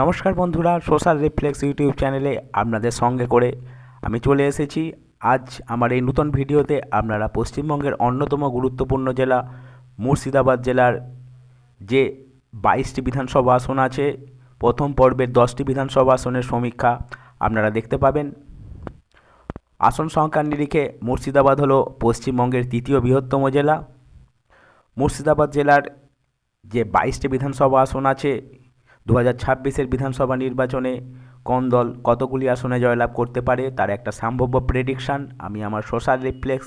নমস্কার বন্ধুরা, social reflex YouTube চ্যানেলে আপনাদের সঙ্গে করে আমি চলে এসেছি। আজ আমার এই নতুন ভিডিওতে আপনারা পশ্চিমবঙ্গের অন্যতম গুরুত্বপূর্ণ জেলা মুর্শিদাবাদ জেলার যে বাইশটি বিধানসভা আসন আছে, প্রথম পর্বের দশটি বিধানসভা আসনের সমীক্ষা আপনারা দেখতে পাবেন। আসন সংখ্যার নিরিখে মুর্শিদাবাদ হলো পশ্চিমবঙ্গের তৃতীয় বৃহত্তম জেলা। মুর্শিদাবাদ জেলার যে বাইশটি বিধানসভা আসন আছে দু হাজার ছাব্বিশের বিধানসভা নির্বাচনে কোন দল কতগুলি আসনে জয়লাভ করতে পারে তার একটা সম্ভাব্য প্রেডিকশান আমি আমার সোশ্যাল রিফ্লেক্স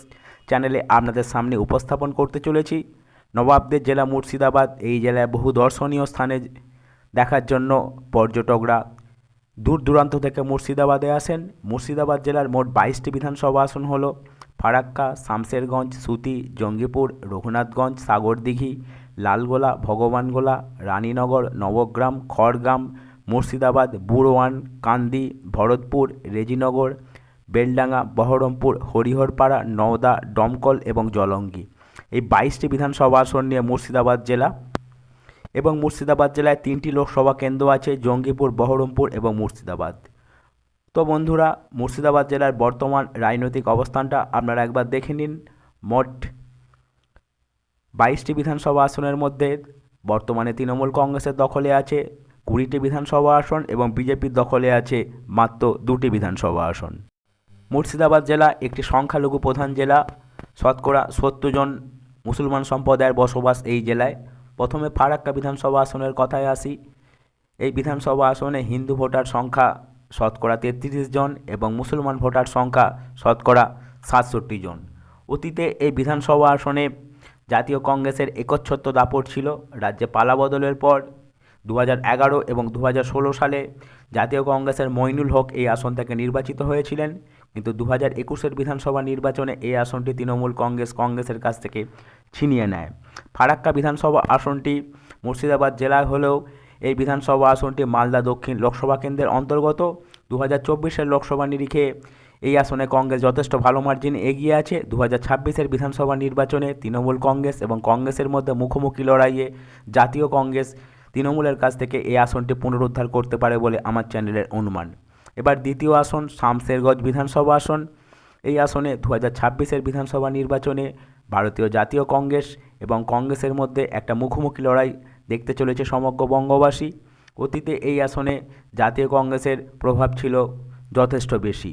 চ্যানেলে আপনাদের সামনে উপস্থাপন করতে চলেছি। নবাবদের জেলা মুর্শিদাবাদ এই জেলায় বহু দর্শনীয় স্থানে দেখার জন্য পর্যটকরা দূর দূরান্ত থেকে মুর্শিদাবাদে আসেন। মুর্শিদাবাদ জেলার মোট বাইশটি বিধানসভা আসন হল ফারাক্কা, শামশেরগঞ্জ, সুতি, জঙ্গিপুর, রঘুনাথগঞ্জ, সাগরদিঘি লালগোলা, ভগবানগোলা, রানীনগর, নবগ্রাম, খড়গ্রাম, মুর্শিদাবাদ, বুড়োয়ান, কান্দি, ভরতপুর, রেজিনগর, বেলডাঙ্গা, বহরমপুর, হরিহরপাড়া, নওদা দমকল এবং জলঙ্গি। এই বাইশটি বিধানসভা আসন নিয়ে মুর্শিদাবাদ জেলা এবং মুর্শিদাবাদ জেলায় তিনটি লোকসভা কেন্দ্র আছে, জঙ্গিপুর, বহরমপুর এবং মুর্শিদাবাদ। তো বন্ধুরা, মুর্শিদাবাদ জেলার বর্তমান রাজনৈতিক অবস্থানটা আপনারা একবার দেখে নিন। মোট বাইশটি বিধানসভা আসনের মধ্যে বর্তমানে তৃণমূল কংগ্রেসের দখলে আছে কুড়িটি বিধানসভা আসন এবং বিজেপির দখলে আছে মাত্র দুটি বিধানসভা আসন। মুর্শিদাবাদ জেলা একটি সংখ্যালঘু প্রধান জেলা, শতকরা সত্তর জন মুসলমান সম্প্রদায়ের বসবাস এই জেলায়। প্রথমে ফারাক্কা বিধানসভা আসনের কথায় আসি। এই বিধানসভা আসনে হিন্দু ভোটার সংখ্যা শতকরা তেত্রিশ জন এবং মুসলমান ভোটার সংখ্যা শতকরা সাতষট্টি জন। অতীতে এই বিধানসভা আসনে জাতীয় কংগ্রেসের একচ্ছত্র দাপট ছিল রাজ্যে পালাবদলের পর দু এগারো এবং দু সালে জাতীয় কংগ্রেসের মইনুল হক এই আসন থেকে নির্বাচিত হয়েছিলেন। কিন্তু দু হাজার একুশের বিধানসভা নির্বাচনে এই আসনটি তৃণমূল কংগ্রেস কংগ্রেসের কাছ থেকে ছিনিয়ে নেয়। ফারাক্কা বিধানসভা আসনটি মুর্শিদাবাদ জেলায় হলেও এই বিধানসভা আসনটি মালদা দক্ষিণ লোকসভা কেন্দ্রের অন্তর্গত। দু হাজার লোকসভা নিরিখে এই আসনে কংগ্রেস যথেষ্ট ভালো মার্জিন এগিয়ে আছে। দু হাজার ছাব্বিশের বিধানসভা নির্বাচনে তৃণমূল কংগ্রেস এবং কংগ্রেসের মধ্যে মুখোমুখি লড়াইয়ে জাতীয় কংগ্রেস তৃণমূলের কাছ থেকে এই আসনটি পুনরুদ্ধার করতে পারে বলে আমার চ্যানেলের অনুমান। এবার দ্বিতীয় আসন শামশেরগঞ্জ বিধানসভা আসন। এই আসনে দু হাজার ছাব্বিশের বিধানসভা নির্বাচনে ভারতীয় জাতীয় কংগ্রেস এবং কংগ্রেসের মধ্যে একটা মুখোমুখি লড়াই দেখতে চলেছে সমগ্র বঙ্গবাসী। অতীতে এই আসনে জাতীয় কংগ্রেসের প্রভাব ছিল যথেষ্ট বেশি।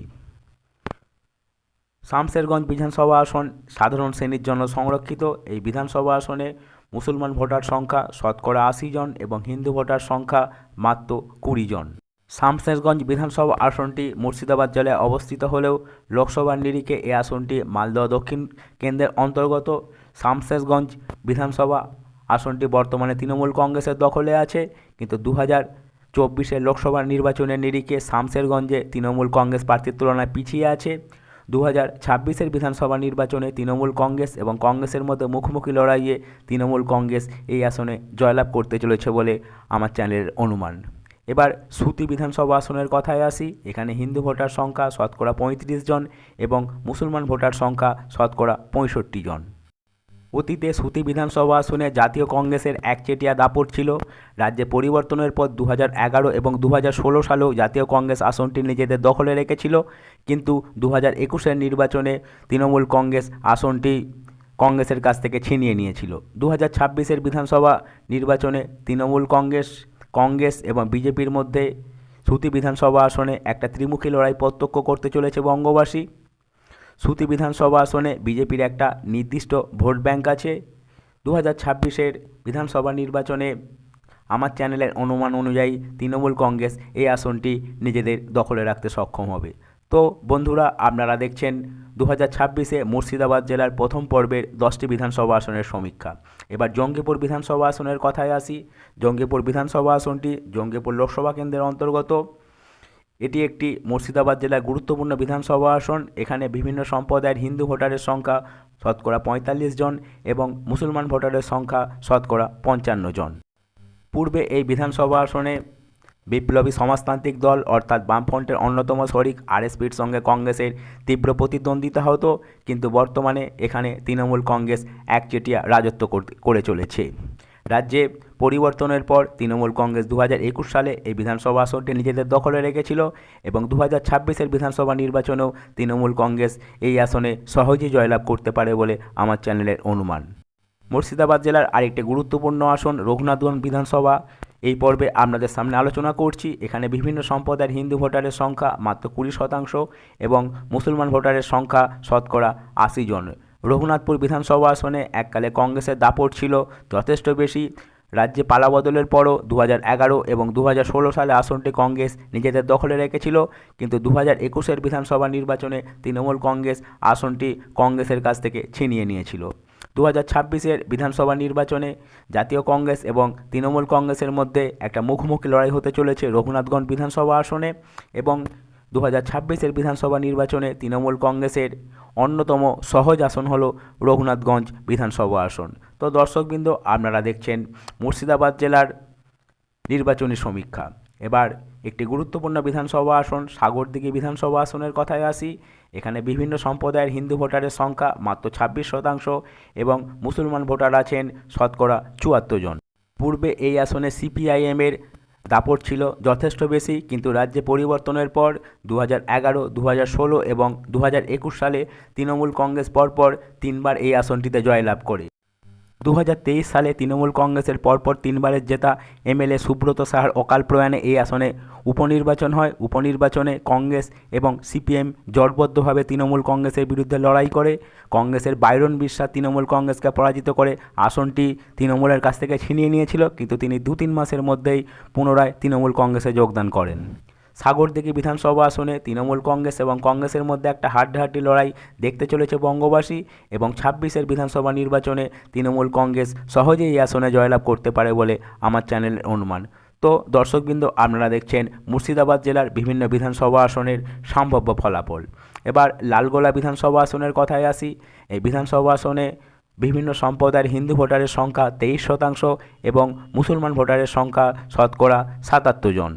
শামশেরগঞ্জ বিধানসভা আসন সাধারণ শ্রেণির জন্য সংরক্ষিত। এই বিধানসভা আসনে মুসলমান ভোটার সংখ্যা শতকরা আশি জন এবং হিন্দু ভোটার সংখ্যা মাত্র কুড়ি জন। শামশেরগঞ্জ বিধানসভা আসনটি মুর্শিদাবাদ জেলায় অবস্থিত হলেও লোকসভার নিরিখে এই আসনটি মালদহ দক্ষিণ কেন্দ্রের অন্তর্গত। শামশেরগঞ্জ বিধানসভা আসনটি বর্তমানে তৃণমূল কংগ্রেসের দখলে আছে, কিন্তু দু হাজার চব্বিশের লোকসভা নির্বাচনের নিরিখে শামশেরগঞ্জে তৃণমূল কংগ্রেস প্রার্থীর তুলনায় পিছিয়ে আছে। দু হাজার ছাব্বিশের বিধানসভা নির্বাচনে তৃণমূল কংগ্রেস এবং কংগ্রেসের মধ্যে মুখোমুখি লড়াইয়ে তৃণমূল কংগ্রেস এই আসনে জয়লাভ করতে চলেছে বলে আমার চ্যানেলের অনুমান। এবার সুতি বিধানসভা আসনের কথায় আসি। এখানে হিন্দু ভোটার সংখ্যা শতকরা পঁয়ত্রিশ জন এবং মুসলমান ভোটার সংখ্যা শতকরা পঁয়ষট্টি জন। অতীতে সুতি বিধানসভা আসনে জাতীয় কংগ্রেসের একচেটিয়া দাপট ছিল। রাজ্যে পরিবর্তনের পর দু এগারো এবং দু ষোলো সালেও জাতীয় কংগ্রেস আসনটি নিজেদের দখলে রেখেছিল। কিন্তু দু হাজার একুশের নির্বাচনে তৃণমূল কংগ্রেস আসনটি কংগ্রেসের কাছ থেকে ছিনিয়ে নিয়েছিল। দু হাজার ছাব্বিশের বিধানসভা নির্বাচনে তৃণমূল কংগ্রেস কংগ্রেস এবং বিজেপির মধ্যে সুতি বিধানসভা আসনে একটা ত্রিমুখী লড়াই প্রত্যক্ষ করতে চলেছে বঙ্গবাসী। সুতি বিধানসভা আসনে বিজেপির একটা নির্দিষ্ট ভোট ব্যাংক আছে। দু হাজার ছাব্বিশের বিধানসভা নির্বাচনে আমার চ্যানেলের অনুমান অনুযায়ী তৃণমূল কংগ্রেস এই আসনটি নিজেদের দখলে রাখতে সক্ষম হবে। তো বন্ধুরা, আপনারা দেখছেন দু হাজার ছাব্বিশে মুর্শিদাবাদ জেলার প্রথম পর্বের দশটি বিধানসভা আসনের সমীক্ষা। এবার জঙ্গিপুর বিধানসভা আসনের কথায় আসি। জঙ্গিপুর বিধানসভা আসনটি জঙ্গিপুর লোকসভা কেন্দ্রের অন্তর্গত। এটি একটি মুর্শিদাবাদ জেলার গুরুত্বপূর্ণ বিধানসভা আসন। এখানে বিভিন্ন সম্প্রদায়ের হিন্দু ভোটারের সংখ্যা শতকরা পঁয়তাল্লিশ জন এবং মুসলমান ভোটারের সংখ্যা শতকরা পঞ্চান্ন জন। পূর্বে এই বিধানসভা আসনে বিপ্লবী সমাজতান্ত্রিক দল অর্থাৎ বামফ্রন্টের অন্যতম শরিক আরএসপির সঙ্গে কংগ্রেসের তীব্র প্রতিদ্বন্দ্বিতা হতো, কিন্তু বর্তমানে এখানে তৃণমূল কংগ্রেস একচেটিয়া রাজত্ব করে চলেছে। রাজ্যে পরিবর্তনের পর তৃণমূল কংগ্রেস দু হাজার একুশ সালে এই বিধানসভা আসনটি নিজেদের দখলে রেখেছিল এবং দু হাজার বিধানসভা নির্বাচনেও তৃণমূল কংগ্রেস এই আসনে সহজেই জয়লাভ করতে পারে বলে আমার চ্যানেলের অনুমান। মুর্শিদাবাদ জেলার আরেকটি গুরুত্বপূর্ণ আসন রঘুনাথগঞ্জ বিধানসভা। এই পর্বে আপনাদের সামনে আলোচনা করছি। এখানে বিভিন্ন সম্প্রদায়ের হিন্দু ভোটারের সংখ্যা মাত্র কুড়ি শতাংশ এবং মুসলমান ভোটারের সংখ্যা শতকরা আশি জন। রঘুনাথপুর বিধানসভা আসনে এককালে কংগ্রেসের দাপট ছিল যথেষ্ট বেশি। রাজ্যে পালাবদলের পরও দু এগারো এবং দু হাজার ষোলো সালে আসনটি কংগ্রেস নিজেদের দখলে রেখেছিল, কিন্তু দু হাজার একুশের বিধানসভা নির্বাচনে তৃণমূল কংগ্রেস আসনটি কংগ্রেসের কাছ থেকে ছিনিয়ে নিয়েছিল। দু হাজার ছাব্বিশের বিধানসভা নির্বাচনে জাতীয় কংগ্রেস এবং তৃণমূল কংগ্রেসের মধ্যে একটা মুখোমুখি লড়াই হতে চলেছে রঘুনাথগঞ্জ বিধানসভা আসনে এবং দু হাজার ছাব্বিশের বিধানসভা নির্বাচনে তৃণমূল কংগ্রেসের অন্যতম সহজ আসন হলো রঘুনাথগঞ্জ বিধানসভা আসন। তো দর্শকবৃন্দ, আপনারা দেখছেন মুর্শিদাবাদ জেলার নির্বাচনী সমীক্ষা। এবার একটি গুরুত্বপূর্ণ বিধানসভা আসন, সাগরদিঘি বিধানসভা আসনের কথায় আসি। এখানে বিভিন্ন সম্প্রদায়ের হিন্দু ভোটারের সংখ্যা মাত্র ছাব্বিশ শতাংশ এবং মুসলমান ভোটার আছেন শতকরা চুয়াত্তর জন। পূর্বে এই আসনে সিপিআইএমের দাপট ছিল যথেষ্ট বেশি, কিন্তু রাজ্যে পরিবর্তনের পর দু হাজার এগারো দু হাজার ষোলো এবং দু হাজার একুশ সালে তৃণমূল কংগ্রেস পরপর তিনবার এই আসনটিতে জয়লাভ করে। দু হাজার তেইশ সালে তৃণমূল কংগ্রেসের পরপর তিনবারের জেতা এমএলএ সুব্রত সাহার অকাল প্রয়াণে এই আসনে উপনির্বাচন হয়। উপনির্বাচনে কংগ্রেস এবং সিপিএম জটবদ্ধভাবে তৃণমূল কংগ্রেসের বিরুদ্ধে লড়াই করে। কংগ্রেসের বাইরন বিশ্বাস তৃণমূল কংগ্রেসকে পরাজিত করে আসনটি তৃণমূলের কাছ থেকে ছিনিয়ে নিয়েছিল, কিন্তু তিনি দু তিন মাসের মধ্যেই পুনরায় তৃণমূল কংগ্রেসে যোগদান করেন। সাগরদিঘি বিধানসভা আসনে তৃণমূল কংগ্রেস এবং কংগ্রেসের মধ্যে একটা হাড্ডাহাড্ডি লড়াই দেখতে চলেছে বঙ্গবাসী এবং ছাব্বিশের বিধানসভা নির্বাচনে তৃণমূল কংগ্রেস সহজেই এই আসনে জয়লাভ করতে পারে বলে আমার চ্যানেলের অনুমান। তো দর্শকবৃন্দ, আপনারা দেখছেন মুর্শিদাবাদ জেলার বিভিন্ন বিধানসভা আসনের সম্ভাব্য ফলাফল। এবার লালগোলা বিধানসভা আসনের কথায় আসি। এই বিধানসভা আসনে বিভিন্ন সম্প্রদায়ের হিন্দু ভোটারের সংখ্যা তেইশ শতাংশ এবং মুসলমান ভোটারের সংখ্যা শতকরা সাতাত্তর জন।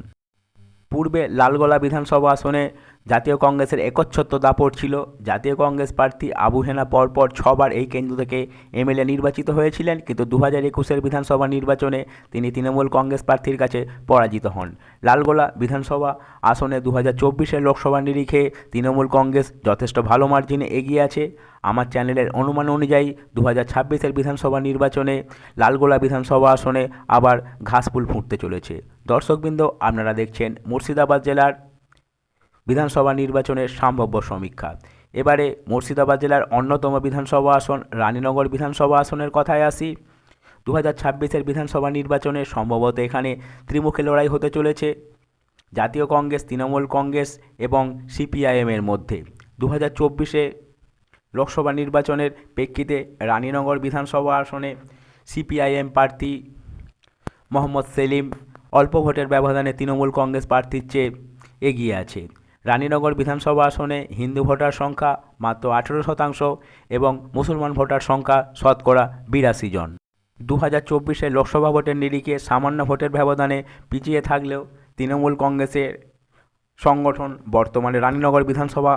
পূর্বে লালগোলা বিধানসভা আসনে জাতীয় কংগ্রেসের একচ্ছত্র দাপট ছিল জাতীয় কংগ্রেস প্রার্থী আবু হেনা পরপর ছবার এই কেন্দ্র থেকে এমএলএ নির্বাচিত হয়েছিলেন, কিন্তু দু হাজার একুশের বিধানসভা নির্বাচনে তিনি তৃণমূল কংগ্রেস প্রার্থীর কাছে পরাজিত হন। লালগোলা বিধানসভা আসনে দু হাজার চব্বিশের লোকসভা নিরিখে তৃণমূল কংগ্রেস যথেষ্ট ভালো মার্জিনে এগিয়ে আছে। আমার চ্যানেলের অনুমান অনুযায়ী দু হাজার ছাব্বিশের বিধানসভা নির্বাচনে লালগোলা বিধানসভা আসনে আবার ঘাসফুল ফুটতে চলেছে। দর্শকবৃন্দ, আপনারা দেখছেন মুর্শিদাবাদ জেলার বিধানসভা নির্বাচনের সম্ভাব্য সমীক্ষা। এবারে মুর্শিদাবাদ জেলার অন্যতম বিধানসভা আসন রানীনগর বিধানসভা আসনের কথায় আসি। দু হাজার ছাব্বিশের বিধানসভা নির্বাচনে সম্ভবত এখানে ত্রিমুখী লড়াই হতে চলেছে। জাতীয় কংগ্রেস, তৃণমূল কংগ্রেস এবং সিপিআইএমের মধ্যে। দু হাজার চব্বিশে লোকসভা নির্বাচনের প্রেক্ষিতে রানীনগর বিধানসভা আসনে সিপিআইএম প্রার্থী মোহাম্মদ সেলিম অল্প ভোটের ব্যবধানে তৃণমূল কংগ্রেস প্রার্থীর চেয়ে এগিয়ে আছে। রানীনগর বিধানসভা আসনে হিন্দু ভোটার সংখ্যা মাত্র আঠেরো শতাংশ এবং মুসলমান ভোটার সংখ্যা শতকরা বিরাশি জন। দু হাজার চব্বিশে লোকসভা ভোটের নিরিখে সামান্য ভোটের ব্যবধানে পিছিয়ে থাকলেও তৃণমূল কংগ্রেসের সংগঠন বর্তমানে রানীনগর বিধানসভা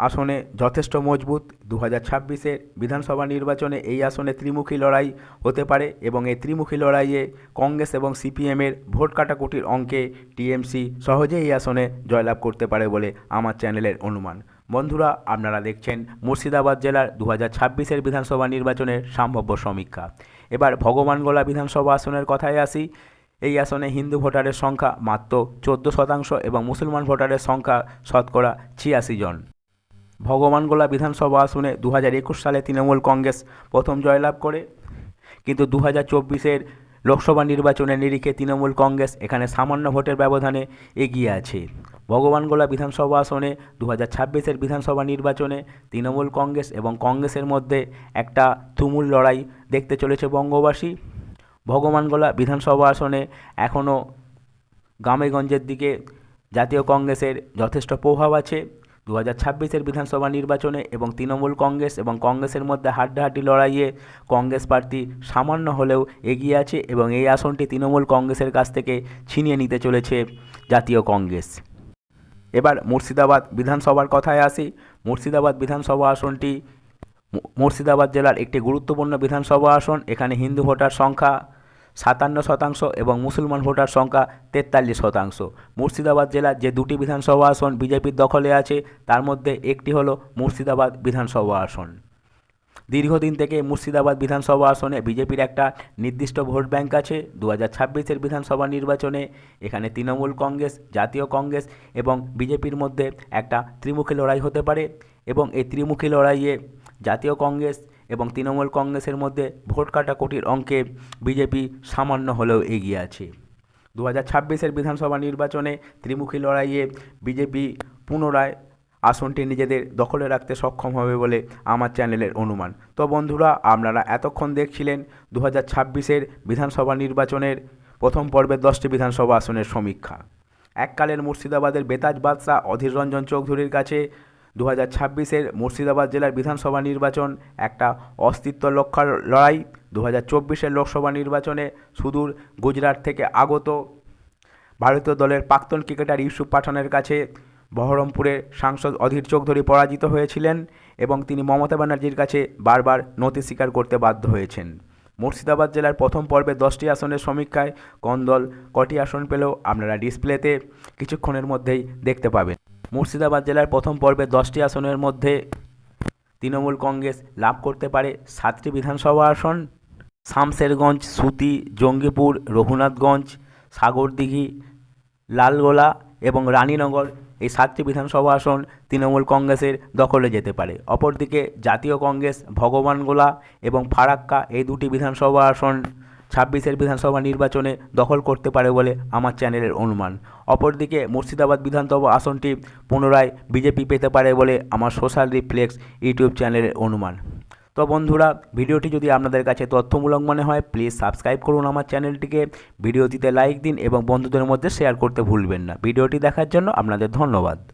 আসনে যথেষ্ট মজবুত। দু হাজার ছাব্বিশের বিধানসভা নির্বাচনে এই আসনে ত্রিমুখী লড়াই হতে পারে এবং এই ত্রিমুখী লড়াইয়ে কংগ্রেস এবং সিপিএমের ভোট কাটাকুটির অঙ্কে টিএমসি সহজেই এই আসনে জয়লাভ করতে পারে বলে আমার চ্যানেলের অনুমান। বন্ধুরা, আপনারা দেখছেন মুর্শিদাবাদ জেলার দু হাজার ছাব্বিশের বিধানসভা নির্বাচনের সম্ভাব্য সমীক্ষা। এবার ভগবানগোলা বিধানসভা আসনের কথায় আসি। এই আসনে হিন্দু ভোটারের সংখ্যা মাত্র চোদ্দ শতাংশ এবং মুসলমান ভোটারের সংখ্যা শতকরা ছিয়াশি জন। ভগবানগোলা বিধানসভা আসনে দু হাজার একুশ সালে তৃণমূল কংগ্রেস প্রথম জয়লাভ করে। কিন্তু দু হাজার চব্বিশের লোকসভা নির্বাচনের নিরিখে তৃণমূল কংগ্রেস এখানে সামান্য ভোটের ব্যবধানে এগিয়ে আছে। ভগবানগোলা বিধানসভা আসনে দু হাজার ছাব্বিশের বিধানসভা নির্বাচনে তৃণমূল কংগ্রেস এবং কংগ্রেসের মধ্যে একটা তুমুল লড়াই দেখতে চলেছে বঙ্গবাসী। ভগবানগোলা বিধানসভা আসনে এখনও গ্রামেগঞ্জের দিকে জাতীয় কংগ্রেসের যথেষ্ট প্রভাব আছে। দু হাজার ছাব্বিশের বিধানসভা নির্বাচনে এবং তৃণমূল কংগ্রেস এবং কংগ্রেসের মধ্যে হাড্ডাহাড্ডি লড়াইয়ে কংগ্রেস প্রার্থী সামান্য হলেও এগিয়ে আছে এবং এই আসনটি তৃণমূল কংগ্রেসের কাছ থেকে ছিনিয়ে নিতে চলেছে জাতীয় কংগ্রেস। এবার মুর্শিদাবাদ বিধানসভার কথায় আসি। মুর্শিদাবাদ বিধানসভা আসনটি মুর্শিদাবাদ জেলার একটি গুরুত্বপূর্ণ বিধানসভা আসন। এখানে হিন্দু ভোটার সংখ্যা সাতান্ন শতাংশ এবং মুসলমান ভোটার সংখ্যা তেতাল্লিশ শতাংশ। মুর্শিদাবাদ জেলার যে দুটি বিধানসভা আসন বিজেপির দখলে আছে, তার মধ্যে একটি হলো মুর্শিদাবাদ বিধানসভা আসন। দীর্ঘদিন থেকে মুর্শিদাবাদ বিধানসভা আসনে বিজেপির একটা নির্দিষ্ট ভোট ব্যাংক আছে। দু হাজার ছাব্বিশের বিধানসভা নির্বাচনে এখানে তৃণমূল কংগ্রেস, জাতীয় কংগ্রেস এবং বিজেপির মধ্যে একটা ত্রিমুখী লড়াই হতে পারে এবং এই ত্রিমুখী লড়াইয়ে জাতীয় কংগ্রেস এবং তৃণমূল কংগ্রেসের মধ্যে ভোট কাটাকুটির অঙ্কে বিজেপি সামান্য হলেও এগিয়ে আছে। দু হাজার ছাব্বিশের বিধানসভা নির্বাচনে ত্রিমুখী লড়াইয়ে বিজেপি পুনরায় আসনটি নিজেদের দখলে রাখতে সক্ষম হবে বলে আমার চ্যানেলের অনুমান। তো বন্ধুরা, আপনারা এতক্ষণ দেখছিলেন দু হাজার ছাব্বিশের বিধানসভা নির্বাচনের প্রথম পর্বের দশটি বিধানসভা আসনের সমীক্ষা। এককালের মুর্শিদাবাদের বেতাজ বাদশাহ অধীর রঞ্জন চৌধুরীর কাছে দু হাজার ছাব্বিশের মুর্শিদাবাদ জেলার বিধানসভা নির্বাচন একটা অস্তিত্ব লক্ষ্যার লড়াই। দু হাজার চব্বিশের লোকসভা নির্বাচনে সুদূর গুজরাট থেকে আগত। ভারতীয় দলের প্রাক্তন ক্রিকেটার ইউসুফ পাঠানের কাছে বহরমপুরের সাংসদ অধীর চৌধুরী পরাজিত হয়েছিলেন এবং তিনি মমতা ব্যানার্জির কাছে বারবার নথি স্বীকার করতে বাধ্য হয়েছেন। মুর্শিদাবাদ জেলার প্রথম পর্বে দশটি আসনের সমীক্ষায় কোন দল কটি আসন পেলেও আপনারা ডিসপ্লেতে কিছুক্ষণের মধ্যেই দেখতে পাবেন। মুর্শিদাবাদ জেলার প্রথম পর্বে দশটি আসনের মধ্যে তৃণমূল কংগ্রেস লাভ করতে পারে সাতটি বিধানসভা আসন। শামশেরগঞ্জ, সুতি, জঙ্গিপুর, রঘুনাথগঞ্জ, সাগরদিঘি, লালগোলা এবং রানীনগর এই সাতটি বিধানসভা আসন তৃণমূল কংগ্রেসের দখলে যেতে পারে। অপরদিকে জাতীয় কংগ্রেস ভগবানগোলা এবং ফারাক্কা এই দুটি বিধানসভা আসন ছাব্বিশের বিধানসভা নির্বাচনে দখল করতে পারে বলে আমার চ্যানেলের অনুমান। অপরদিকে মুর্শিদাবাদ বিধানসভা আসনটি পুনরায় বিজেপি পেতে পারে বলে আমার সোশ্যাল রিফ্লেক্স ইউটিউব চ্যানেলের অনুমান। তো বন্ধুরা, ভিডিওটি যদি আপনাদের কাছে তথ্যমূলক মনে হয় প্লিজ সাবস্ক্রাইব করুন আমার চ্যানেলটিকে। ভিডিওটিতে লাইক দিন এবং বন্ধুদের মধ্যে শেয়ার করতে ভুলবেন না। ভিডিওটি দেখার জন্য আপনাদের ধন্যবাদ।